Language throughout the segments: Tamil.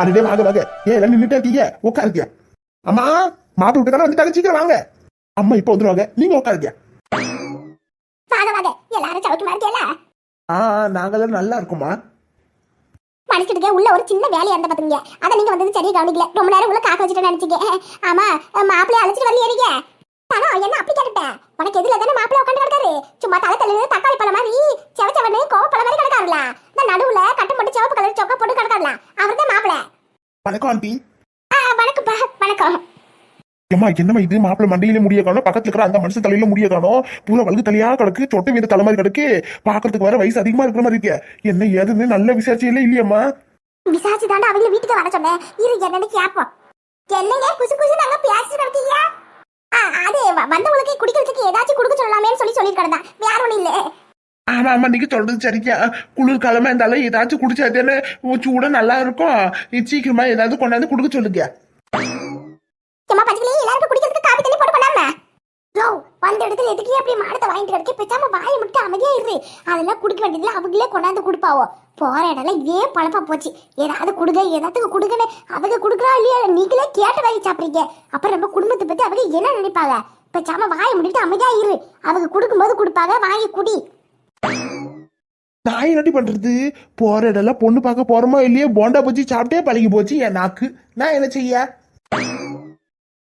அடடே வாங்க வாங்க. ஏன் எல்லாம் நின்னுட்டே இருக்கீங்க. உட்காருங்க. அம்மா மாப்பிள்ளை வீட்டுக்காரன் வந்துட்டாங்க. சீக்கிரம் வாங்க. அம்மா இப்போ வந்துருவாங்க. நீங்க உட்காருங்க. வாங்க வாங்க. எல்லாரும் சவுக்கு இருக்கேல ஆ நாங்கெல்லாம் நல்லா இருக்கோம்மா. மனுஷனுக்கு உள்ள ஒரு சின்ன வேலையா இருந்த பாத்துங்க அத நீங்க வந்தது சரியா கவனிக்கல. ரொம்ப நேரம் உள்ள காக்க வச்சுட்டு நினைச்சீங்க. ஆமா மாப்பிள்ளைய அழைச்சிட்டு வரலையே நீங்க? தானோ என்ன அப்படி கேட்டுட்டேன் உனக்கு எதுல தானே மாப்பிள்ளை உட்காந்து கிடக்காரு? சும்மா தலை தள்ளி தக்காளி பழம் மாதிரி செவ செவனு கோவப்பழம் மாதிரி கிடக்காருல. இந்த நடுவுல கட்டம் போட்டு சிவப்பு கலர் சொக்கா போட்டு கிடக்காருல. அவர் தான் மாப்பிள்ளை. வணக்கம் ஆண்டி. வணக்கம்ப்பா வணக்கம் ஏம்மா என்னம்மா இது? மாப்பிள்ளை மண்டையில முடிய காணும் பக்கத்துல இருக்கிற அந்த மனுஷன் தலையில முடிய காணும். பூரா வழுக்கு தலையா கிடக்கு சொட்டை மீது தலை மாதிரி கிடக்கு. பாக்குறதுக்கு வர வயசு அதிகமா இருக்கிற மாதிரி இருக்கு. என்ன ஏதுன்னு நல்ல விசாரிச்சே இல்லையம்மா. விசாரிச்சு தாண்டா அவங்க வீட்டுக்கு வர சொன்னேன். இரு என்னன்னு கேப்போம். என்னங்க குசு குசு நாங்க பேசிட்டு இருக்கீங்க அது வந்தவங்களுக்கு குடிக்கிறதுக்கு ஏதாச்சும் கொடுக்க சொல்லலாமேன்னு சொல்லி சொல்லி கிடந்தேன் வேற ஒண்ணும் இல்ல. ஆமா ஆமா நீங்க சொல்றது சரிக்கா குளிர் காலமா இருந்தாலும் ஏதாச்சும் குடிச்சா தானே சூட நல்லா இருக்கும். சீக்கிரமா ஏதாவது கொண்டாந்து கொடுக்க சொல்லுங்க. பச்சைக்கிளி எல்லாருக்கும் குடிக்கிறதுக்கு காபி தண்ணி போட்டு பண்ணாம யோ வந்த இடத்துல எதுக்கு அப்படி மாடத்தை வாங்கிட்டு கிடக்க? பேசாம வாய் மட்டும் அமைதியா இரு. அதெல்லாம் குடிக்க வேண்டியதுல அவங்களே கொண்டாந்து கொடுப்பாவோ? போற இடம்ல ஏன் பழப்பா போச்சு. ஏதாவது கொடுங்க ஏதாத்துக்கு கொடுங்கன்னு அவங்க கொடுக்குறா இல்லையா? நீங்களே கேட்டு வாங்கி சாப்பிடுறீங்க. அப்புறம் நம்ம குடும்பத்தை பத்தி அவங்க என்ன நினைப்பாங்க? பேசாம வாயை முடிட்டு அமைதியா இரு. அவங்க கொடுக்கும்போது கொடுப்பாங்க வாங்கி குடி. நான் என்னடி பண்றது? போற இடம்லாம் பொண்ணு பார்க்க போறோமோ இல்லையோ? போண்டா போச்சு சாப்பிட்டே பழகி போச்சு என் நாக்கு. நான் என்ன செய்ய?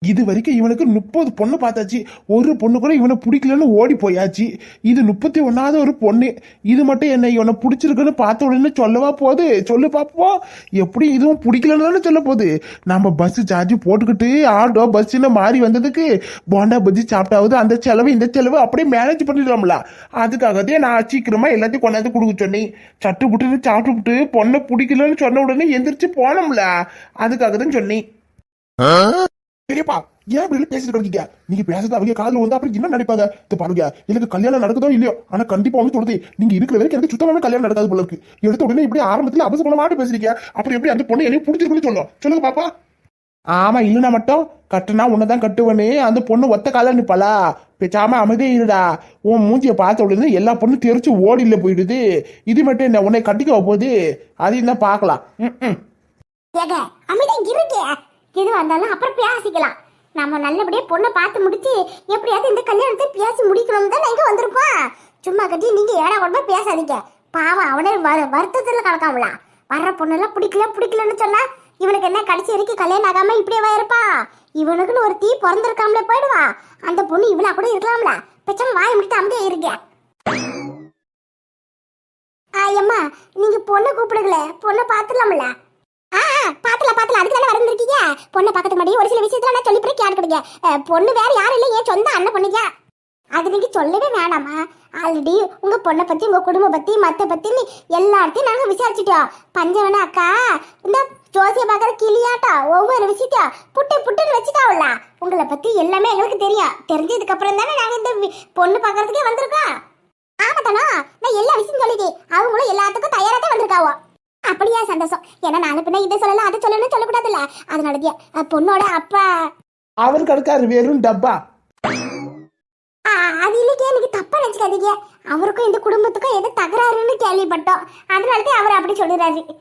இது வரைக்கும் இவனுக்கு முப்பது பொண்ணு பார்த்தாச்சு. ஒரு பொண்ணு கூட இவனை பிடிக்கலன்னு ஓடி போயாச்சு. இது முப்பத்தி ஒன்னாவது ஒரு பொண்ணு. இது மட்டும் என்ன இவனை பிடிச்சிருக்குன்னு பார்த்த உடனே சொல்லவா போகுது? சொல்லு பார்ப்போம் எப்படி இதுவும் பிடிக்கலன்னு தானே சொல்ல போகுது. நம்ம பஸ் சார்ஜ் போட்டுக்கிட்டு ஆட்டோ பஸ்ஸுன்னு மாறி வந்ததுக்கு போண்டா பஜ்ஜி சாப்பிட்டாவது அந்த செலவு இந்த செலவு அப்படியே மேனேஜ் பண்ணிடலாம்ல. அதுக்காகவே நான் சீக்கிரமா எல்லாத்தையும் கொண்டாந்து கொடுக்க சொன்னேன். சட்டு புட்டுன்னு சாப்பிட்டு விட்டு பொண்ணை பிடிக்கலன்னு சொன்ன உடனே எந்திரிச்சு போனோம்ல. அதுக்காக தான் சொன்னேன் பெரியப்பா ஏன் இப்படி பேசிட்டு இருக்கீங்க நீங்க பேசுறது அவங்க காதுல வந்து அப்புறம் என்ன நினைப்பாங்க? இது பாருங்க எனக்கு கல்யாணம் நடக்குதோ இல்லையோ? ஆனா கண்டிப்பா வந்து சொல்லுது நீங்க இருக்கிற வரைக்கும் எனக்கு சுத்தமாவே கல்யாணம் நடக்காது போல இருக்கு. எடுத்த உடனே இப்படி ஆரம்பத்துல அபசகுண மாட்டு பேசுறீங்க. அப்புறம் எப்படி அந்த பொண்ணு என்ன பிடிச்சிருக்குன்னு சொல்லும்? சொல்லுங்க பாப்பா. ஆமா இல்லைன்னா மட்டும் கட்டுனா உன்னதான் கட்டுவனே. அந்த பொண்ணு ஒத்த கால நிப்பாளா? பேச்சாம அமைதியே இருடா. உன் மூஞ்சிய பார்த்த உடனே எல்லா பொண்ணும் தெரிச்சு ஓடில போயிடுது. இது மட்டும் என்ன உன்னை கட்டிக்க போகுது? அதையும் தான் பார்க்கலாம். ம், ம். அமைதியா எது வந்தாலும் அப்புறம் பேசிக்கலாம். நம்ம நல்லபடியா பொண்ணை பார்த்து முடிச்சு எப்படியாவது இந்த கல்யாணத்தை பேசி முடிக்கணும் தான் இங்கே வந்திருப்போம் சும்மா கட்டி நீங்க ஏடா கூட பேசாதீங்க. பாவம் அவனே வரு வருத்தத்துல கிடக்காமல வர்ற பொண்ணெல்லாம் பிடிக்கல பிடிக்கலன்னு சொன்னா இவனுக்கு என்ன கடைசி வரைக்கும் கல்யாணம் ஆகாம இப்படியே இருப்பா? இவனுக்குன்னு ஒரு தீ பிறந்திருக்காமலே போயிடுவா. அந்த பொண்ணு இவனா கூட இருக்கலாம்ல. பெச்சாம வாய் முடித்து இருக்கேன் இருக்க எம்மா நீங்க பொண்ணை கூப்பிடுங்களே. பொண்ணை பார்த்துலாம்ல ஆ பாத்துல பாத்துல அதுக்கு தானே வந்திருக்கீங்க பொண்ணை பார்க்கறதுக்கு முன்னாடி ஒரு சில விஷயத்துல நான் சொல்லி போய் கேட்டுக்கிடுங்க. கொடுங்க பொண்ணு வேற யாரும் இல்லை. என் சொந்த அண்ணன் பொண்ணுங்க அது நீங்க சொல்லவே வேணாமா? ஆல்ரெடி உங்க பொண்ணை பத்தி உங்க குடும்ப பத்தி மத்த பத்தி எல்லாத்தையும் நாங்க விசாரிச்சுட்டோம். பஞ்சவன அக்கா இந்த ஜோசிய பாக்குற கிளியாட்டா ஒவ்வொரு விஷயத்தையும் புட்டு புட்டுன்னு வச்சுட்டாவுல உங்களை பத்தி எல்லாமே எங்களுக்கு தெரியும். தெரிஞ்சதுக்கு அப்புறம் தானே நாங்க இந்த பொண்ணு பாக்குறதுக்கே வந்திருக்கோம். ஆமாத்தானா நான் எல்லா விஷயம் சொல்லிட்டேன். அவங்களும் எல்லாத்துக்கும் தயாராக தான் வந்திருக்காவோ. அப்படியா சந்தோஷம். ஏன்னா நாலு பின்ன இதை சொல்லலாம் அதை சொல்லணும்னு சொல்லக்கூடாதுல்ல. அதனாலதியா அஹ் பொண்ணோட அப்பா. அவருக்கு அடுக்காரு வெறும் டப்பா. அது இல்லைக்கே எனக்கு தப்பா நினைச்சுக்காதீங்க. அவருக்கும் இந்த குடும்பத்துக்கும் ஏதோ தகராறுன்னு கேள்விப்பட்டோம். அதனாலதான் அவர் அப்படி சொல்லுறாரு.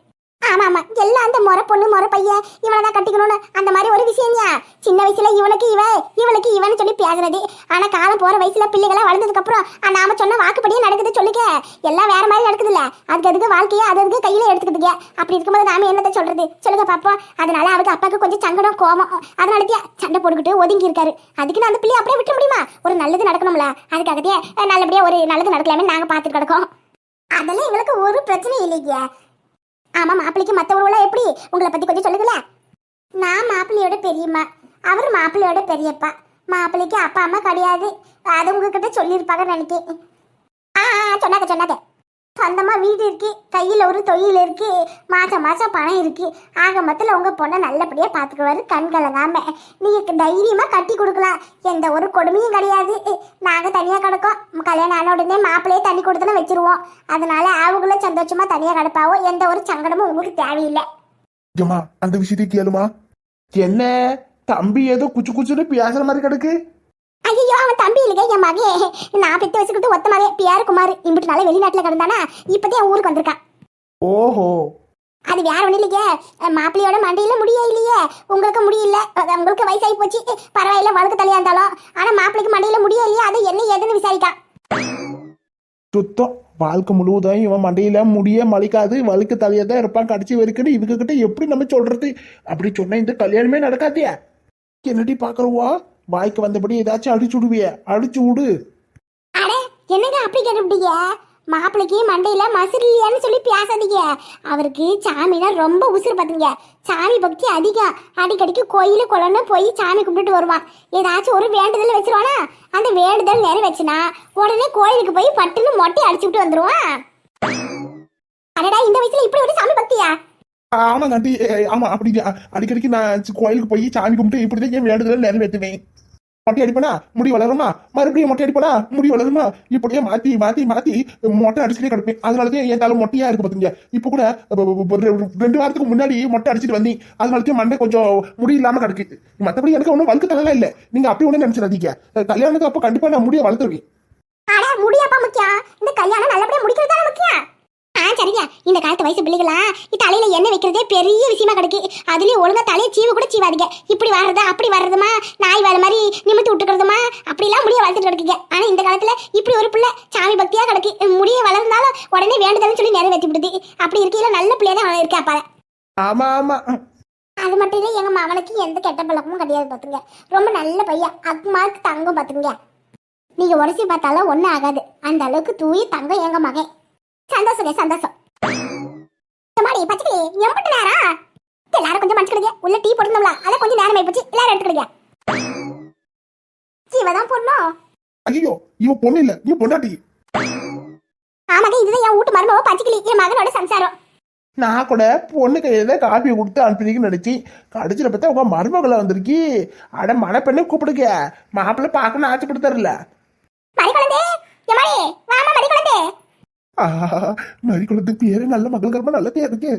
ஆமா ஆமா எல்லாம் அந்த முறை பொண்ணு முறை பையன் இவனை தான் கட்டிக்கணும்னு. அந்த மாதிரி ஒரு விஷயம்யா சின்ன வயசுல இவனுக்கு இவ இவளுக்கு இவன்னு சொல்லி பேசுறது. ஆனா காலம் போற வயசுல பிள்ளைகளா வளர்ந்ததுக்கு அப்புறம் நாம சொன்ன வாக்குப்படியே நடக்குது சொல்லுங்க. எல்லாம் வேற மாதிரி நடக்குதுல்ல. அதுக்கு அதுக்கு வாழ்க்கையை அது அதுக்கு கையில எடுத்துக்கிட்டுங்க. அப்படி இருக்கும்போது நாம என்னத்த சொல்றது? சொல்லுங்க பாப்போம். அதனால அவருக்கு அப்பாவுக்கு கொஞ்சம் சங்கடம் கோவம் அதனாலதே சண்டை போட்டுக்கிட்டு ஒதுங்கி இருக்காரு. அதுக்கு நான் அந்த பிள்ளைய அப்படியே விட்டு முடியுமா? ஒரு நல்லது நடக்கணும்ல. அதுக்காகத்தே நல்லபடியா ஒரு நல்லது நடக்கலாமே நாங்க பாத்துட்டு கிடக்கோம். அதெல்லாம் எங்களுக்கு ஒரு பிரச்சனையும் இல்லைங்க. ஆமா மாப்பிள்ளைக்கு மத்த ஊர்ல எப்படி? உங்களை பத்தி கொஞ்சம் சொல்லுதுல நான் மாப்பிள்ளையோட பெரியம்மா. அவர் மாப்பிள்ளையோட பெரியப்பா. மாப்பிள்ளைக்கு அப்பா அம்மா கிடையாது. அது உங்ககிட்ட சொல்லியிருப்பாங்கன்னு நினைக்கிறேன் ஆ ஆ, சொன்னாங்க சொன்னாங்க. சொந்தமாக வீடு இருக்கு கையில் ஒரு தொழில் இருக்கு மாதம் மாதம் பணம் இருக்கு. ஆக மொத்தத்தில் உங்கள் பொண்ணை நல்லபடியாக பார்த்துக்குவாரு கண் கலங்காம. நீங்க தைரியமாக கட்டி கொடுக்கலாம். எந்த ஒரு கொடுமையும் கிடையாது. நாங்கள் தனியாக கிடக்கோம். கல்யாணம் ஆன உடனே மாப்பிள்ளையே தண்ணி கொடுத்துன்னு வச்சிருவோம். அதனால அவங்களும் சந்தோஷமா தனியாக கிடப்பாவோ எந்த ஒரு சங்கடமும் உங்களுக்கு தேவையில்லை. அந்த விஷயத்தை கேளுமா. என்ன? தம்பி ஏதோ குச்சு குச்சுன்னு பேசுற மாதிரி கிடக்கு. ஐயோ அவன் தம்பி இல்லைங்க என் மகே நான் பெத்து வச்சுக்கிட்டு ஒத்த மகே பியார் குமார் இம்பிட்டு நாளே வெளிநாட்டுல கிடந்தானா இப்பதான் என் ஊருக்கு வந்திருக்கான். ஓஹோ. அது வேற ஒண்ணு இல்லையே. மாப்பிள்ளையோட மண்டையில முடியே இல்லையே. உங்களுக்கு முடியல உங்களுக்கு வயசாகி போச்சு. பரவாயில்ல வழக்கு தலையா இருந்தாலும். ஆனா மாப்பிள்ளைக்கு மண்டையில முடியே இல்லையா அது என்ன ஏதுன்னு விசாரிக்கா. சுத்தம். வாழ்க்கை முழுவதும் இவன் மண்டையில முடிய மலிக்காது வழுக்கு தலையா தான் இருப்பான் கடிச்சு வெறுக்குன்னு இவங்க கிட்ட எப்படி நம்ம சொல்றது? அப்படி சொன்னா இந்த கல்யாணமே நடக்காதியா என்னடி பாக்குறவா? வாய்க்கு வந்தபடி ஏதாச்சும் அடிச்சு விடுவிய அடிச்சு விடு அட என்னங்க அப்படி கேட்டுப்பிடிங்க மாப்பிள்ளைக்கு மண்டையில மசுறு இல்லையான்னு சொல்லி பேசாதீங்க. அவருக்கு சாமினா ரொம்ப உசுறு பார்த்தீங்க சாமி பக்தி அதிகம். அடிக்கடிக்கு கோயில் குளம்னு போய் சாமி கும்பிட்டுட்டு வருவான். ஏதாச்சும் ஒரு வேண்டுதல் வச்சிருவானா? அந்த வேண்டுதல் நிறைவேச்சுனா உடனே கோயிலுக்கு போய் பட்டுன்னு மொட்டை அடிச்சு விட்டு வந்துருவான். அடடா இந்த வயசுல இப்படி ஒரு சாமி பக்தியா? ஆமா காண்டி ஆமா அப்படி அடிக்கடிக்கு நான் கோயிலுக்கு போய் சாமி கும்பிட்டு இப்படிதான் என் வேண்டுதல் நிறைவேற்றுவேன். மொட்டை அடிப்பனா? முடி வளருமா? மறுபடியும் மொட்டை அடிப்பனா? முடி வளருமா? இப்படியே மாத்தி மாத்தி மாத்தி மொட்டை அடிச்சுட்டே கிடப்பேன். அதனாலதான் என் தலை மொட்டையா இருக்கு பாத்தீங்க இப்ப கூட ரெண்டு வாரத்துக்கு முன்னாடி மொட்டை அடிச்சிட்டு வந்தேன். அதனாலத்தையும் மண்டை கொஞ்சம் முடி இல்லாம கிடக்கு. மத்தபடி எனக்கு ஒன்றும் வழுக்கு தலைலாம் இல்ல. நீங்க அப்படி ஒண்ணு நினைச்சிடாதீங்க. கல்யாணத்துக்கு அப்ப கண்டிப்பா நான் முடிய வளர்த்துருவேன். அட முடியாப்பா முக்கியம்? இந்த கல்யாணம் நல்லபடியா முடிக்கிறது முக்கியம்? ஆ சரிங்க. இந்த காலத்து வயசு பிள்ளைகளா தலையில எண்ணெய் வைக்கிறதே பெரிய விஷயமா கிடக்கு. அதுலயும் ஒழுங்கா தலையை சீவு கூட சீவாதீங்க. இப்படி வர்றதா அப்படி வர்றதுமா நாய் வேலை மாதிரி நிமித்து விட்டுக்கிறதுமா? அப்படிலாம் முடிய வளர்த்துட்டு கிடக்குங்க. ஆனா இந்த காலத்துல இப்படி ஒரு பிள்ளை சாமி பக்தியா கிடக்கு. முடிய வளர்ந்தாலும் உடனே வேண்டுதல்னு சொல்லி நிறைவேற்றி விடுது. அப்படி இருக்கையில நல்ல பிள்ளையா தான் இருக்கா பாரு. ஆமா ஆமா. அது மட்டும் இல்லை எங்க மகனுக்கு எந்த கெட்ட பழக்கமும் கிடையாது பாத்துங்க. ரொம்ப நல்ல பையன். அக்மார்க்கு தங்கம் பாத்துங்க நீங்க உடச்சி பார்த்தாலும் ஒன்றும் ஆகாது. அந்த அளவுக்கு தூய தங்கம் எங்க மகன். சந்தோஷங்க சந்தோஷம். மாடி பச்சைக்கிளி எம்பிட்டு நேரம் எல்லாரும் கொஞ்சம் மனுச்சுக்கிடுங்க உள்ள டீ போட்டுருந்தோம்ல அதை கொஞ்சம் நேரம் ஆயிப்போச்சு எல்லாரும் எடுத்துக்கிடுங்க. ஜீவதான் பொண்ணும் ஐயோ இவ பொண்ணு இல்ல. இவ பொண்டாட்டி. ஆமாங்க இதுதான் என் வீட்டு மருமவ பச்சைக்கிளி. என் மகனோட சம்சாரம். நான் கூட பொண்ணு கையில காப்பி கொடுத்து அனுப்பினீங்கன்னு நினைச்சி கடிச்சிட பார்த்தா உங்க மருமகளை வந்திருக்கி. அட மணப்பெண்ணை கூப்பிடுங்க. மாப்பிள்ளை பார்க்கணும்னு ஆசைப்படுத்தாருல்ல. மறிக்குழந்தே எம்மாடி வாமா மறிக்குழந்தே ஆஹா மறிக்குளத்துக்கு பேரு நல்ல மகள் கர்ம நல்ல பேர் இருக்கு.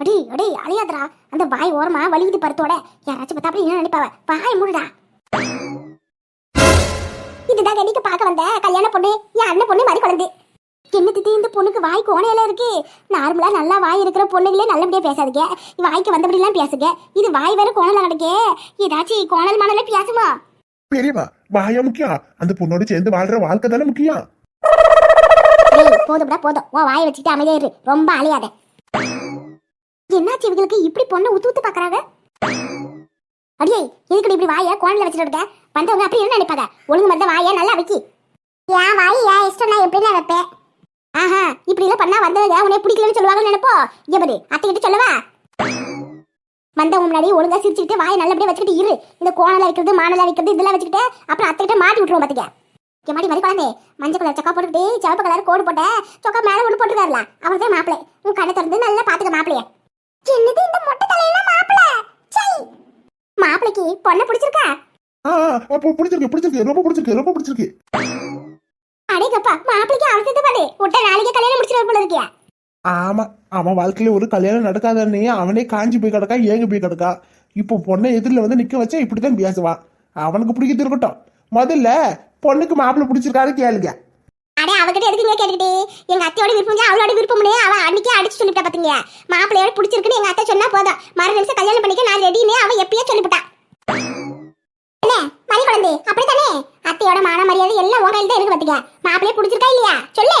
அடி அடி அழியாதடா. அந்த வாய் ஓரமா வலிக்குது பருத்தோட. யாராச்சும் பார்த்தா அப்படி என்ன நினைப்பாவ. வாய் மூடுடா. இதுதான் கடிக்க பார்க்க வந்த கல்யாண பொண்ணு என் அண்ணன் பொண்ணு மாதிரி குழந்தை. என்ன திட்டி இந்த பொண்ணுக்கு வாய் கோணையில இருக்கு? நார்மலா நல்லா வாய் இருக்கிற பொண்ணுங்களே நல்லபடியா பேசாதுங்க. வாய்க்கு வந்தபடிலாம் பேசுங்க. இது வாய் வேற கோணல கிடக்கே ஏதாச்சும் கோணல் மணல பேசுமா? பெரியவா வாயா முக்கியம். அந்த பொண்ணோட சேர்ந்து வாழ்ற வாழ்க்கை தானே முக்கியம். போதும்டா போதும். உன் வாயை வச்சுட்டு அமைதியா இரு. ரொம்ப அலையாத. என்னாச்சு இவங்களுக்கு? இப்படி பொண்ணு உத்து உத்து பாக்குறாங்க? அடியே எதுக்கு இப்படி வாயை கோணில வச்சுட்டு இருக்க? வந்தவங்க அப்படி என்ன நினைப்பாங்க? ஒழுங்கு மாதிரி வாயை நல்லா வைக்கி. என் வாய் ஏன் இஷ்டம் நான் எப்படி நான் வைப்பேன்? ஆஹா இப்படி எல்லாம் பண்ணா வந்தவங்க உன்னை பிடிக்கலன்னு சொல்லுவாங்கன்னு நினைப்போ? இங்க பாரு அத்தை கிட்ட சொல்லவா? வந்தவங்க முன்னாடி ஒழுங்கா சிரிச்சுக்கிட்டு வாயை நல்லபடியா வச்சுக்கிட்டு இரு. இந்த கோணல வைக்கிறது மானல வைக்கிறது இதெல்லாம் வச்சுக்கிட்டு அப்புறம் அத்தை கிட்ட மாட்டி விட்டுருவோம் பாத்துக்க. இங்க மாதிரி குழந்தை மஞ்சள் கலர் சக்கா போட்டுக்கிட்டு சிவப்பு கலர் கோடு போட்ட சொக்கா மேல ஒண்ணு போட்டுருக்காருல அவர் தான் மாப்பிளை உன் கடை திறந்து நல்லா பாத்துக்க மாப்பிளைய என்னது இந்த மொட்டை தலையில மாப்பிளை மாப்பிளைக்கு பொண்ணை பிடிச்சிருக்கா? ஆ அப்போ பிடிச்சிருக்கு பிடிச்சிருக்கு ரொம்ப பிடிச்சிருக்கு ரொம்ப பிடிச்சிருக்கு. அடேங்கப்பா மாப்பிளைக்கு அவசரத்தை பாரு. விட்ட நாளைக்கு கல்யாணம் முடிச்சிருவாரு போல இருக்கியா. ஆமா அவன் வாழ்க்கையில ஒரு கல்யாணம் நடக்காதன்னே அவனே காஞ்சி போய் கிடக்கா ஏங்க போய் கிடக்கா. இப்போ பொண்ணை எதிரில் வந்து நிக்க வச்சா இப்படிதான் பேசுவான். அவனுக்கு பிடிக்கிறது இருக்கட்டும். முதல்ல பொண்ணுக்கு மாப்பிள்ளை பிடிச்சிருக்காரு கேளுங்க. அடே அவகிட்ட எதுக்குங்க கேட்டுக்கிட்டு? எங்க அத்தையோட விருப்பம் அவளோட விருப்பம்னே அவ அன்னைக்கே அடிச்சு சொல்லிட்டா பாத்தீங்க மாப்பிள்ளையோட பிடிச்சிருக்குன்னு எங்க அத்தை சொன்னா போதும். மறு நிமிஷம் கல்யாணம் பண்ணிக்க நான் ரெடின்னு அவ எப்பயே சொல்லிவிட்டா. என்ன? மணி குழந்தை அப்படித்தானே? அத்தையோட மான மரியாதை எல்லாம் உங்க தான் இருக்கு பாத்தீங்க. மாப்பிள்ளைய பிடிச்சிருக்கா இல்லையா? சொல்லு.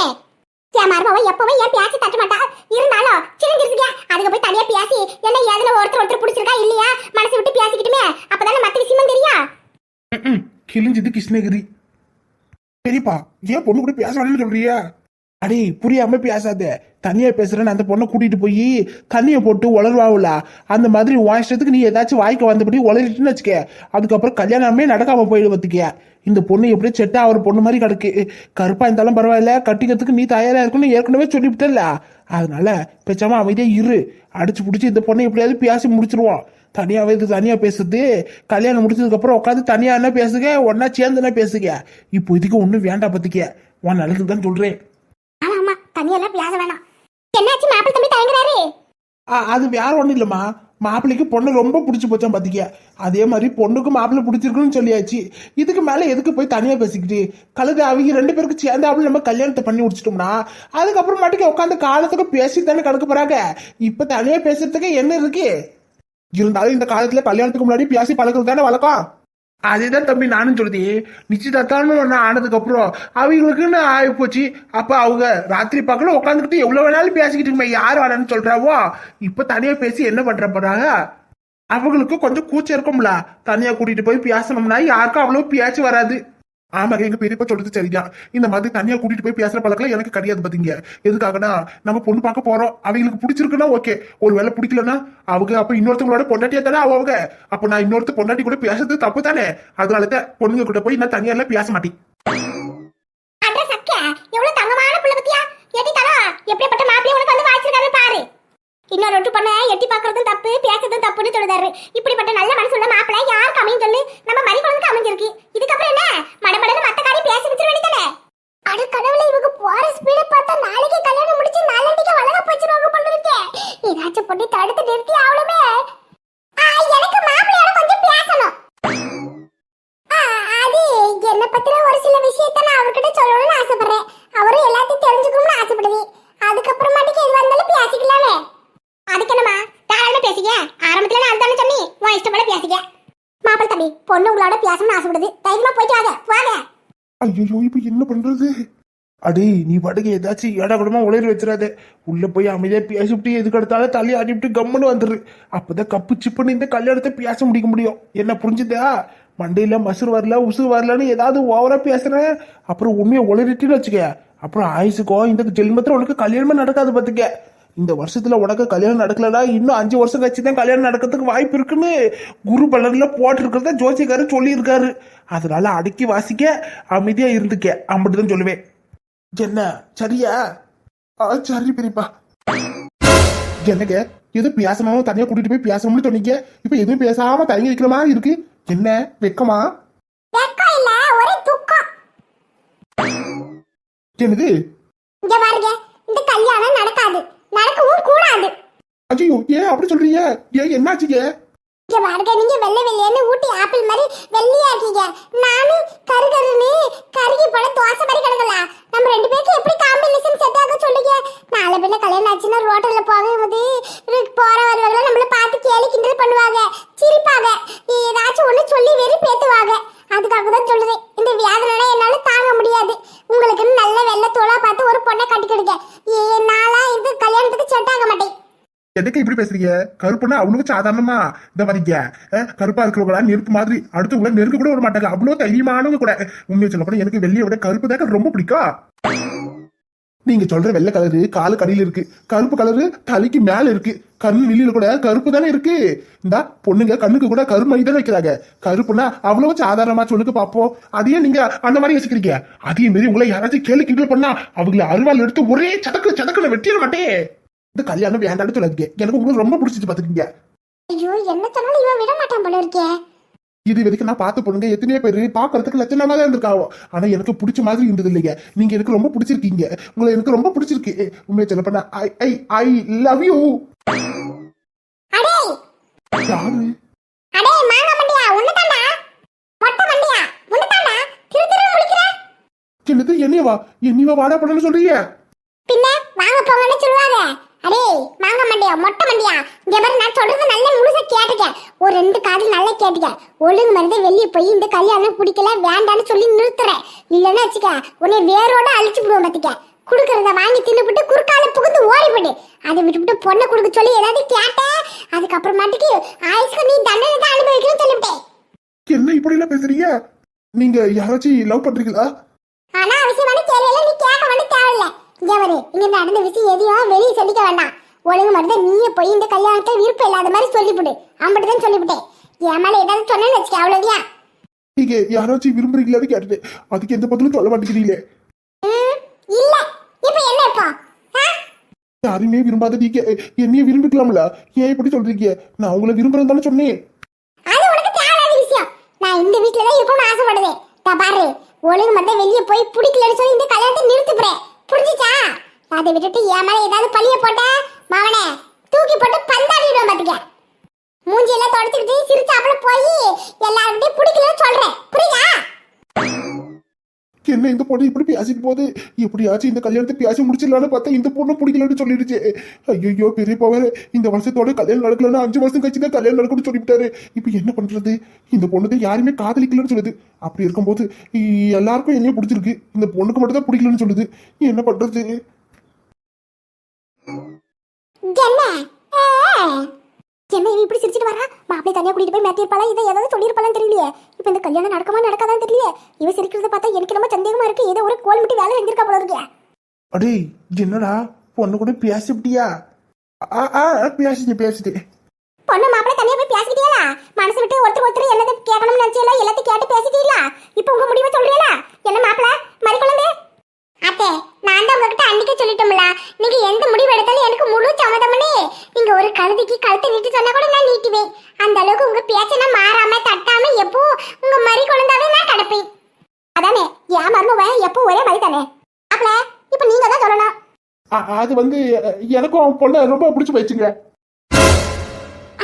என் மருமவ எப்பவும் என் பேச்சு தட்ட மாட்டா. இருந்தாலும் சிரிஞ்சிருக்கீங்க அதுக்கு போய் தனியா பேசி என்ன ஏதுல ஒருத்தர் ஒருத்தர் பிடிச்சிருக்கா இல்லையா? மனசு விட்டு பேசிக்கிட்டுமே அப்பதானே மத்த விஷயமும் தெரியும். கிழிஞ்சது கிருஷ்ணகிரி. பெரியப்பா ஏன் பொண்ணு கூட பேசலாம்னு சொல்றியா? அடே புரியாம பேசாத. தனியா பேசுறேன்னு அந்த பொண்ணை கூட்டிட்டு போய் தண்ணியை போட்டு உளருவாவுல. அந்த மாதிரி உன் இஷ்டத்துக்கு நீ ஏதாச்சும் வாய்க்க வந்தபடி உளறிட்டுன்னு வச்சுக்க. அதுக்கப்புறம் கல்யாணமே நடக்காம போயிடு பார்த்துக்க இந்த பொண்ணு எப்படி செட்டா ஒரு பொண்ணு மாதிரி கிடக்கு. கருப்பா இருந்தாலும் பரவாயில்ல கட்டிக்கிறதுக்கு நீ தயாரா இருக்குன்னு ஏற்கனவே சொல்லிவிட்டல அதனால பேச்சாம அமைதியா இரு. அடிச்சு பிடிச்சி இந்த பொண்ணை எப்படியாவது பேசி முடிச்சிருவோம். தனியாவே இது தனியா பேசுறது. கல்யாணம் முடிச்சதுக்கு அப்புறம் உட்காந்து தனியா என்ன பேசுக? ஒன்னா சேர்ந்து என்ன பேசுக? இப்போ இதுக்கு ஒண்ணும் வேண்டாம் பத்திக்க. உன் நல்லதுக்கு தான் சொல்றேன். ஆமா ஆமா. தனியெல்லாம் பேச வேணாம். என்னாச்சு? மாப்பிள்ளை தம்பி தயங்குறாரு. ஆ, அது வேற ஒண்ணும் இல்லம்மா. மாப்பிள்ளைக்கு பொண்ணு ரொம்ப பிடிச்சி போச்சான் பாத்திக்க. அதே மாதிரி பொண்ணுக்கு மாப்பிள்ளை பிடிச்சிருக்குன்னு சொல்லியாச்சு. இதுக்கு மேல எதுக்கு போய் தனியா பேசிக்கிட்டு? கழுது அவங்க ரெண்டு பேருக்கு சேர்ந்தாப்புல நம்ம கல்யாணத்தை பண்ணி முடிச்சிட்டோம்னா அதுக்கப்புறம் மாட்டுக்கு உட்காந்து காலத்துக்கு பேசி தானே கணக்கு போறாங்க. இப்ப தனியா பேசுறதுக்கு என்ன இருக்கு? இருந்தாலும் இந்த காலத்துல கல்யாணத்துக்கு முன்னாடி பேசி பழகிறது தானே வழக்கம் அதேதான் தம்பி நானும் சொல்லுது. நிச்சயதார்த்தம்னு ஒன்று ஆனதுக்கு அப்புறம் அவங்களுக்குன்னு ஆகி போச்சு. அப்ப அவங்க ராத்திரி பக்கம் உட்காந்துக்கிட்டு எவ்வளவு வேணாலும் பேசிக்கிட்டு இருக்குமே யார் வேணாம்னு சொல்றாவோ? இப்ப தனியா பேசி என்ன பண்ற போறாங்க? அவங்களுக்கு கொஞ்சம் கூச்சம் இருக்கும்ல. தனியா கூட்டிட்டு போய் பேசணும்னா யாருக்கும் அவ்வளவு பேச்சு வராது. ஆமாங்க எங்க பெரியப்பா சொல்றது சரிதான். இந்த மாதிரி தனியா கூட்டிட்டு போய் பேசுற பழக்கம் எனக்கு கிடையாது பாத்தீங்க. எதுக்காகனா நம்ம பொண்ணு பார்க்க போறோம். அவங்களுக்கு பிடிச்சிருக்குன்னா ஓகே. ஒருவேளை பிடிக்கலன்னா அவங்க அப்ப இன்னொருத்தவங்களோட பொண்டாட்டியா தானே அவங்க. அப்ப நான் இன்னொருத்த பொண்டாட்டி கூட பேசுறது தப்பு தானே? அதனாலதான் பொண்ணுங்க கூட போய் நான் தனியா எல்லாம் பேச மாட்டேன். எவ்வளவு தங்கமான பத்தியா? எப்படிப்பட்ட மாப்பிள்ளை உனக்கு வந்து வாய்ச்சிருக்காரு பாரு. இன்னொரு ஒட்டு பொண்ண எட்டி பாக்குறதும் தப்பு பேசுறதும் தப்புன்னு சொல்லுதாரு. இப்படிப்பட்ட நல்ல மனசு உள்ள மாப்பிள்ளை யாருக்கு அமையும் சொல்லு? நம்ம மணி குழந்தைக்கு அமைஞ்சிருக்கு. இதுக்கப்புறம் என்ன? மடமடன்னு மத்த காரி பேசி வச்சிட வேண்டியதானே அட கடவுளே இவங்க போரஸ் ஸ்பீட பார்த்தா நாளைக்கு கல்யாணம் முடிச்சு நாலண்டிக்கு வளக போச்சிருவாங்க பண்ணிருக்கே ஏதாச்சும் பண்ணி தடுத்து நிறுத்தி ஆவலுமே எனக்கு மாப்பிள்ளையோட கொஞ்சம் பேசணும் ஆ, அது என்ன பத்தின ஒரு சில விஷயத்த நான் அவர்கிட்ட சொல்லணும்னு ஆசைப்படுறேன் அவரும் எல்லாத்தையும் தெரிஞ்சுக்கணும்னு ஆசைப்படுது அதுக்கப்புறமாட்டுக்கு எது வந்தாலும் பேசிக்கலாமே அதுக்கு என்னமா தாராளமா பேசிக்க ஆரம்பத்துல நான் அதுதானே சொன்னி உன் இஷ்டம் போல பேசிக்க மாப்பிள்ளை தம்பி பொண்ணு உங்களோட பேசணும்னு ஆசைப்படுது தைரியமா போயிட்டு வாங்க வாங்க ஐயோ இப்ப என்ன பண்றது அடே நீ பாட்டுக்கு ஏதாச்சும் ஏடா கூடமா உளறி வச்சிடாத உள்ள போய் அமைதியா பேசிவிட்டு எதுக்கு எடுத்தாலும் தலையை ஆட்டிவிட்டு கம்முன்னு வந்துரு. அப்பதான் கப்பு சிப்புன்னு இந்த கல்யாணத்தை பேச முடிக்க முடியும். என்ன புரிஞ்சுதா? மண்டையில மசுறு வரல உசுறு வரலன்னு ஏதாவது ஓவரா பேசுறேன் அப்புறம் உண்மையை உளறிட்டுன்னு வச்சுக்க. அப்புறம் ஆயுசுக்கோ இந்த ஜென்மத்தில் உனக்கு கல்யாணமே நடக்காது பார்த்துக்க இந்த வருஷத்துல உனக்கு கல்யாணம் நடக்கலனா இன்னும் அஞ்சு வருஷம் கழிச்சு தான் கல்யாணம் நடக்கிறதுக்கு வாய்ப்பு இருக்குன்னு குரு பலன்ல போட்டிருக்கிறத ஜோசியக்காரர் சொல்லியிருக்காரு. அதனால அடக்கி வாசிக்க அமைதியா இருந்துக்க. அப்படிதான் சொல்லுவேன். என்ன? சரியா? ஆ சரி பெரியப்பா என்னங்க? எது பேசணும் தனியா கூட்டிட்டு போய் பேசணும்னு சொன்னீங்க. இப்ப எதுவும் பேசாம தயங்கி வைக்கிற மாதிரி இருக்கு. என்ன? வெக்கமா? என்னது? இங்க பாருங்க இந்த கல்யாணம் நடக்காது. நடக்கவும் கூடாது. ஐயோ ஏன் அப்படி சொல்றீங்க? ஏன் என்னாச்சுங்க? இங்க பாருங்க நீங்க வெள்ளை வெள்ளையன்னு ஊட்டி ஆப்பிள் மாதிரி வெள்ளையா இருக்கீங்க. நானும் கரு கருன்னு கருகி போல தோசை மாதிரி கிடக்கலாம் நம்ம ரெண்டு பேருக்கு எப்படி காம்பினேஷன் செட் ஆக சொல்லுங்க? நாளை பின்ன கல்யாணம் ஆச்சுன்னா ரோட்டர்ல போகும்போது போற வருவாங்க நம்மள பார்த்து கேலி கிண்டல் பண்ணுவாங்க சிரிப்பாங்க. ஏதாச்சும் ஒண்ணு சொல்லி வெறி பேத்துவாங்க. அதுக்காக தான் சொல்லுது இந்த வியாதனை என்னால தாங்க முடியாது. உங்களுக்கு நல்ல வெள்ளை தோலா பார்த்து ஒரு பொண்ணை கட்டிக்கிடுங்க. ஏ நாளா இந்த கல்யாணத்துக்கு செட் ஆக மாட்டேன். எதுக்கு இப்படி பேசுறீங்க? கருப்புனா அவனுக்கு சாதாரணமா. இந்த வரீங்க கருப்பா இருக்கிறவங்களா நெருப்பு மாதிரி அடுத்தவங்கள நெருக்க கூட விட மாட்டாங்க. அவ்வளவு தைரியமானவங்க கூட. உண்மையை சொல்ல கூட எனக்கு வெள்ளையை விட கருப்பு தான் ரொம்ப பிடிக்கும் நீங்க சொல்ற வெள்ளை கலரு காலு கடையில் இருக்கு. கருப்பு கலரு தலைக்கு மேல இருக்கு. கண்ணு வெளியில கூட கருப்பு தானே இருக்கு. இந்த பொண்ணுங்க கண்ணுக்கு கூட கருமை தானே வைக்கிறாங்க. கருப்புனா அவ்வளவு சாதாரணமா சொல்லுக்கு பாப்போம். அதையே நீங்க அந்த மாதிரி வச்சுக்கிறீங்க அதே மாரி உங்களை யாராச்சும் கேள்வி கிண்டல் பண்ணா அவங்கள அருவாள் எடுத்து ஒரே சதக்கு சதக்குன்னு வெட்டிட மாட்டேன். இந்த கல்யாணம் வேண்டாம்னு சொல்லாதீங்க. எனக்கு உங்களுக்கு ரொம்ப பிடிச்சிச்சு பாத்துக்கீங்க ஐயோ என்ன சொன்னாலும் இவன் விட மாட்டான் போல இருக்கே. இது வரைக்கும் நான் பார்த்து பொண்ணுங்க எத்தனையோ பேர் பாக்குறதுக்கு லட்சணமா தான் இருந்திருக்காவோ ஆனா எனக்கு பிடிச்ச மாதிரி இருந்தது இல்லைங்க. நீங்க எனக்கு ரொம்ப பிடிச்சிருக்கீங்க. உங்களை எனக்கு ரொம்ப பிடிச்சிருக்கு. உண்மையை சொல்ல போனா ஐ ஐ ஐ லவ் யூ யாரு? என்னையவா? என்னையவா வாடா பண்ணு சொல்றீங்க? பின்ன வாங்க போங்கன்னு சொல்லுவாங்க. அடே மாங்க மண்டியா மொட்டை மண்டியா? இங்க பாரு நான் சொல்றது நல்ல முழுசா கேட்டுக்க. ஒரு ரெண்டு காது நல்லா கேட்டுக்க. ஒழுங்கு மருந்து வெளியே போய் இந்த கல்யாணம் பிடிக்கல வேண்டான்னு சொல்லி நிறுத்துறேன் இல்லைன்னா வச்சுக்க உன்னை வேரோட அழிச்சு விடுவோம் பாத்துக்க. குடுக்கறத வாங்கி தின்னுபிட்டு குறுக்கால புகுந்து ஓடி போடு. அதை விட்டுவிட்டு பொண்ணை கொடுக்க சொல்லி ஏதாவது கேட்ட? அதுக்கப்புறமாட்டுக்கு ஆயுஷ்க்கு நீ தண்டனை தான் அனுபவிக்கணும்னு சொல்லிவிட்டேன் என்ன இப்படி எல்லாம் பேசுறீங்க? நீங்க யாராச்சும் லவ் பண்றீங்களா? ஆனா அவசியமான கேள்வியெல்லாம் நீ கேட்க வேண்டிய தேவையில்ல. இங்க வரு இங்க நடந்த விஷயம் எதையும் வெளியே சொல்லிக்க வேண்டாம். ஒழுங்கு மாதிரி நீயே போய் இந்த கல்யாணத்தை விருப்பம் இல்லாத மாதிரி சொல்லிவிடு அம்பட்டுதான் சொல்லிவிட்டேன் என் மேல ஏதாவது சொன்னேன்னு வச்சுக்க அவ்வளவுதான் நீங்க யாராச்சும் விரும்புறீங்களான்னு கேட்டுட்டு அதுக்கு எந்த பதிலும் சொல்ல மாட்டேங்கிறீங்களே? இல்ல. இப்ப என்ன இப்போ? ஆ? யாருமே விரும்பாத நீங்க என்னைய விரும்பிக்கலாம்ல? ஏன் இப்படி சொல்றீங்க? நான் உங்களை விரும்புறேன் தானே சொன்னேன். அது உனக்கு தேவையான விஷயம். நான் இந்த வீட்டுல தான் இருக்கணும்னு ஆசைப்படுவேன். தா பாரு ஒழுங்கு மட்டும் வெளியே போய் பிடிக்கலன்னு சொல்லி இந்த கல்யாணத்தை நிறுத்துப்புறேன் புரிஞ்சுச்சா? அதை விட்டுட்டு என் மேல ஏதாவது பழிய போட்ட மாவனே தூக்கி போட்டு பந்தாடிடுவேன் பாத்துக்க. மூஞ்சியெல்லாம் தொடச்சுக்கிட்டு சிரிச்சாப்புல போய் எல்லாருக்கிட்டையும் பிடிக்கலன்னு சொல்றேன். புரியுதா? என்ன இந்த பொண்ணு இப்படி பேசிட்டு போகுது? எப்படியாச்சும் இந்த கல்யாணத்தை பேசி முடிச்சிடலான்னு பார்த்தா இந்த பொண்ணு பிடிக்கலன்னு சொல்லிடுச்சு. ஐயோ பெரியப்பா வேற இந்த வருஷத்தோட கல்யாணம் நடக்கலன்னா அஞ்சு வருஷம் கழிச்சு தான் கல்யாணம் நடக்கும்னு சொல்லிவிட்டாரு. இப்போ என்ன பண்றது? இந்த பொண்ணுக்கு யாருமே காதலிக்கலன்னு சொல்லுது. அப்படி இருக்கும்போது எல்லாருக்கும் என்னையும் பிடிச்சிருக்கு. இந்த பொண்ணுக்கு மட்டும் தான் பிடிக்கலன்னு சொல்லுது. என்ன பண்றது? என்ன? என்ன இவ இப்படி சிரிச்சிட்டு வரா மாப்பிள்ளை தனியா கூட்டிட்டு போய் மாட்டியிருப்பாளா இதை ஏதாவது சொல்லியிருப்பாளான்னு தெரியலையே. இப்போ இந்த கல்யாணம் நடக்குமா நடக்காதான்னு தெரியலையே. இவ சிரிக்கிறத பார்த்தா எனக்கு நம்ம சந்தேகமா இருக்கு. ஏதோ ஒரு கோல் முட்டி வேலை செஞ்சிருக்கா போல இருக்கு. அடே என்னடா? பொண்ணு கூட பேசிவிட்டியா ஆ ஆ பேசிட்டு பேசிட்டு பொண்ணு மாப்பிள்ளை தனியா போய் பேசிக்கிட்டீங்களா? மனசு விட்டு ஒருத்தர் ஒருத்தர் என்னது கேட்கணும்னு நினைச்சீங்களா எல்லாத்தையும் கேட்டு பேசிட்டீங்களா? இப்போ உங்க முடிவை சொல்றீங்களா? என்ன மாப்பிள்ளை? மறி அத்தே நான் தான் உங்ககிட்ட அன்னைக்கே சொல்லிட்டோம்ல. நீங்க எந்த முடிவு எடுத்தாலும் எனக்கு முழு சம்மதம்னே. நீங்க ஒரு கழுதிக்கு கழுத்தை நீட்டி சொன்னா கூட நான் நீட்டுவேன். அந்த அளவுக்கு உங்க பேச்சை நான் மாறாம தட்டாம எப்போ உங்க மறி குழந்தாவே நான் கிடப்பேன். அதானே ஏன் மருமவன் எப்போ ஒரே மாதிரி தானே? அப்பல இப்போ நீங்க தான் சொல்லணும். அது வந்து எனக்கும் பொண்ணை ரொம்ப பிடிச்சி போயிடுச்சுங்க.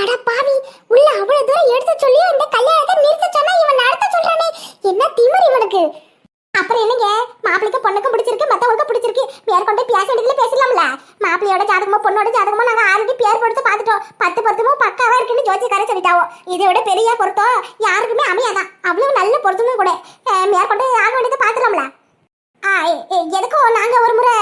அட பாவி உள்ள அவ்வளவு தூரம் எடுத்து சொல்லி இந்த கல்யாணத்தை நிறுத்த சொன்னா இவன் நடத்த சொல்றானே. என்ன திமிர் இவனுக்கு. அப்புறம் என்னங்க? மாப்பிளைக்கு பொண்ணுக்கும் பிடிச்சிருக்கு மத்தவங்களுக்கும் பிடிச்சிருக்கு. பேர் கொண்டு பேச வேண்டியதுல பேசலாம்ல மாப்பிளையோட ஜாதகமோ பொண்ணோட ஜாதகமோ நாங்க ஆல்ரெடி பேர் கொடுத்து பார்த்துட்டோம். பத்து பொருத்தமும் பக்காவா இருக்குன்னு ஜோதிக்கார சொல்லிட்டாவோ. இதை விட பெரிய பொருத்தம் யாருக்குமே அமையாதான் அவ்வளவு நல்ல பொருத்தமும் கூட. மேற்கொண்டு ஆக வேண்டியதை பார்த்துலாம்ல ஆ, எதுக்கும் நாங்க ஒரு முறை.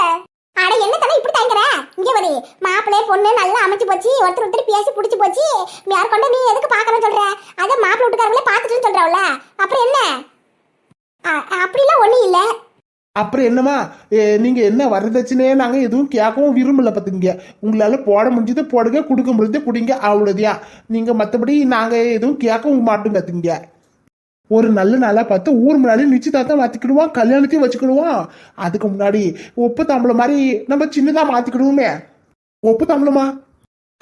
அட என்ன தலை இப்படி தயங்குற? இங்க வரி. மாப்பிள்ளை பொண்ணு நல்லா அமைச்சு போச்சு. ஒருத்தர் ஒருத்தர் பேசி பிடிச்சி போச்சு. மேற்கொண்டு நீ எதுக்கு பார்க்கணும்னு சொல்ற? அதை மாப்பிள்ளை வீட்டுக்காரங்களே பார்த்துட்டு சொல்றவள அப்புறம் என்ன? அப்படிலாம் ஒண்ணும் இல்ல. அப்புறம் என்னமா நீங்க என்ன வரதட்சணையே நாங்க எதுவும் கேட்கவும் விரும்பல பாத்துங்க. உங்களால போட முடிஞ்சது போடுங்க கொடுக்க முடிஞ்சது குடிங்க அவ்வளோதியா நீங்க மத்தபடி நாங்க எதுவும் கேட்கவும் மாட்டோம் கத்துங்க ஒரு நல்ல நாளா பார்த்து ஊர் முன்னாடி நிச்சயதார்த்தம் மாத்திக்கிடுவோம் கல்யாணத்தையும் வச்சுக்கிடுவோம். அதுக்கு முன்னாடி உப்பு தாம்பளம் மாதிரி நம்ம சின்னதா மாத்திக்கிடுவோமே. உப்பு தாம்பளமா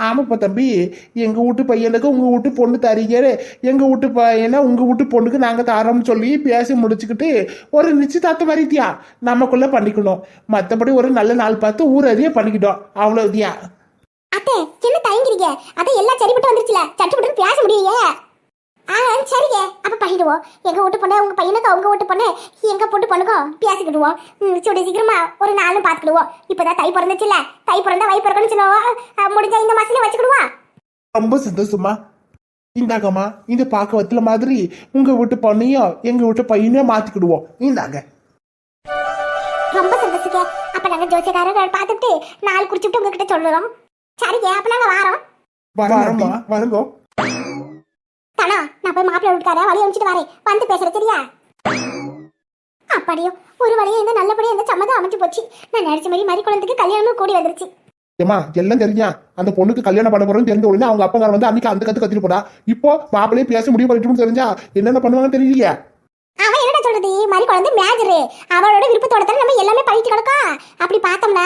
ஆமாப்பா தம்பி எங்கள் வீட்டு பையனுக்கு உங்கள் வீட்டு பொண்ணு தரீங்கரு எங்கள் வீட்டு பையனை உங்கள் வீட்டு பொண்ணுக்கு நாங்கள் தரோம்னு சொல்லி பேசி முடிச்சுக்கிட்டு ஒரு நிச்சயதார்த்தம் மாதிரித்தியா நமக்குள்ளே பண்ணிக்கணும். மற்றபடி ஒரு நல்ல நாள் பார்த்து ஊர் அறிய பண்ணிக்கிட்டோம். அவ்வளவுதியா அத்தை என்ன தயங்கிறீங்க? அதான் எல்லாம் சரிப்பட்டு வந்துருச்சுல. சட்டுப்பட்டு பேச முடியலையே. ஆ சரிங்க அப்ப பண்ணிடுவோம் எங்க வீட்டு பொண்ணு உங்க பையனுக்கு உங்க வீட்டு பொண்ணு எங்க போட்டு பொண்ணுக்கும் பேசிக்கிடுவோம். சூடி சீக்கிரமா ஒரு நாளும் பாத்துக்கிடுவோம். இப்பதான் தை பிறந்துச்சுல தை பிறந்தா வை பிறக்கணும்னு சொல்லுவோம் முடிஞ்சா இந்த மாசத்துல வச்சுக்கிடுவோம் ரொம்ப சந்தோஷமா? இந்தாங்கம்மா இந்த பாக்கவத்துல மாதிரி உங்க வீட்டு பொண்ணையும் எங்க வீட்டு பையனையும் மாத்திக்கிடுவோம். இந்தாங்க. ரொம்ப சந்தோஷங்க அப்ப நாங்க ஜோசியக்காரர் பார்த்துட்டு நாள் குடிச்சுட்டு உங்ககிட்ட சொல்லுறோம். சரிங்க அப்ப நாங்க வாரோம். வரமா வரங்கோ. தானா நான் போய் மாப்பிள்ளை வீட்டுக்கார வழி அனுப்பிச்சிட்டு வரேன். வந்து பேசுறேன் சரியா? அப்படியோ ஒரு வழியா இந்த நல்லபடியா இந்த சம்மதம் அமைச்சு போச்சு. நான் நினைச்ச மாதிரி மறி குழந்தைக்கு கல்யாணமும் கூடி வந்துருச்சு. ஏமா எல்லாம் தெரிஞ்சா? அந்த பொண்ணுக்கு கல்யாணம் பண்ண போறோம்னு தெரிஞ்ச உடனே அவங்க அப்பங்கார வந்து அன்னைக்கு அந்த கத்து கத்திட்டு போடா இப்போ மாப்பிள்ளையே பேச முடிவு பண்ணிட்டு தெரிஞ்சா என்னென்ன பண்ணுவாங்கன்னு தெரியலையே. அவன் என்னடா சொல்றது? மறி குழந்தை மேஜரு. அவளோட விருப்பத்தோட தானே நம்ம எல்லாமே பண்ணிட்டு கிடக்கோம். அப்படி பார்த்தோம்னா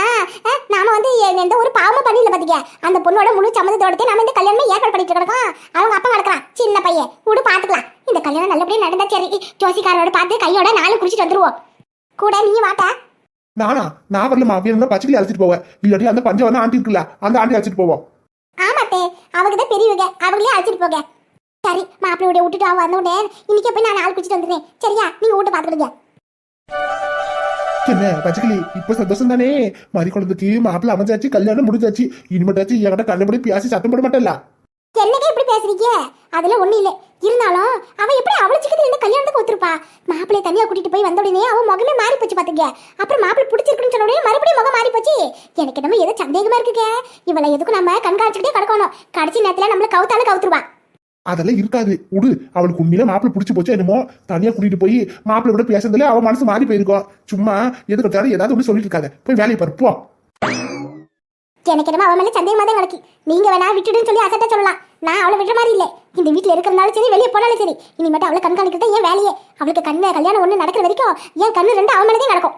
நாம வந்து எந்த ஒரு பாவமும் பண்ணல பாத்தீங்க அந்த பொண்ணோட முழு சம்மதத்தோட நம்ம இந்த கல்யாணமே ஏற்பாடு பண்ணிட்டு கிடக்கோம். அவங்க அப்பா கிடக்குறான் சின்ன பையன். விடு பாத்துக்கலாம். இந்த கல்யாணம் நல்லபடியா நடந்தா சரி. ஜோசிக்காரோட பார்த்து கையோட நாலு குடிச்சிட்டு வந்துருவோம். கூட நீ வாட்டா நானா? நான் வரலமா வேணும்னா பச்சைக்கிளி அழைச்சிட்டு போவேன். இல்லாட்டி அந்த பஞ்சவன ஆண்டி இருக்குல்ல அந்த ஆண்டி அழைச்சிட்டு போவோம். ஆமாத்தே. அவங்க தான் பெரியவங்க அவங்களே அழைச்சிட்டு போங்க. சரி மாப்பிள்ளையோட விட்டுட்டு அவ வந்த உடனே இன்னைக்கே போய் நான் நாள் குடிச்சிட்டு வந்துடுறேன். சரியா? நீங்க வீட்டு பாத்துக்கிடுங்க. என்ன பச்சைக்கிளி. இப்ப சந்தோஷம் தானே? மறி குழந்தைக்கு மாப்பிள்ள அமைஞ்சாச்சு கல்யாணம் முடிஞ்சாச்சு. இனிமேட்டாச்சு என்கிட்ட கண்ணபடி பேசி சத்தம் போட மாட்டேன்ல. என்னங்க இப்படி பேசுறீங்க? அதுல ஒண்ணு இல்ல. இருந்தாலும் அவ எப்படி அவளை சிக்கத்துல இந்த கல்யாணத்துக்கு ஒத்துருப்பா? மாப்பிள்ளைய தனியா கூட்டிட்டு போய் வந்த உடனே அவன் முகமே மாறி போச்சு பாத்துங்க அப்புறம் மாப்பிள்ளை பிடிச்சிருக்குன்னு சொன்ன உடனே மறுபடியும் முகம் மாறி போச்சு. எனக்கு என்னமோ ஏதோ சந்தேகமா இருக்குங்க இவளை எதுக்கும் நம்ம கண்காணிச்சுக்கிட்டே கிடக்கணும். கடைசி நேரத்துல நம்மள கவுத்தாலும் கவுத்துருவான் அதெல்லாம் இருக்காது. விடு அவளுக்கு உண்மையில மாப்பிள்ள பிடிச்சி போச்சு என்னமோ தனியா கூட்டிட்டு போய் மாப்பிள்ளை கூட பேசுறதுல அவன் மனசு மாறி போயிருக்கோம் சும்மா எது எடுத்தாலும் ஏதாவது ஒண்ணு சொல்லிட்டு இருக்காத. போய் வேலையை பருப்போம் எனக்கு என்னமோ அவன் மேல சந்தேகமா தான் கிடக்கு நீங்க வேணா விட்டுடுன்னு சொல்லி அசட்டா சொல்லலாம். நான் அவளை விடுற மாதிரி இல்ல. இந்த வீட்டுல இருக்கிறனாலும் சரி வெளியே போனாலும் சரி. இனிமேட்டு அவளை கண்காணிக்கிறது ஏன் வேலையே. அவளுக்கு கண்ணு கல்யாணம் ஒண்ணு நடக்கிற வரைக்கும் என் கண்ணு ரெண்டு அவன் மேலதே நடக்கும்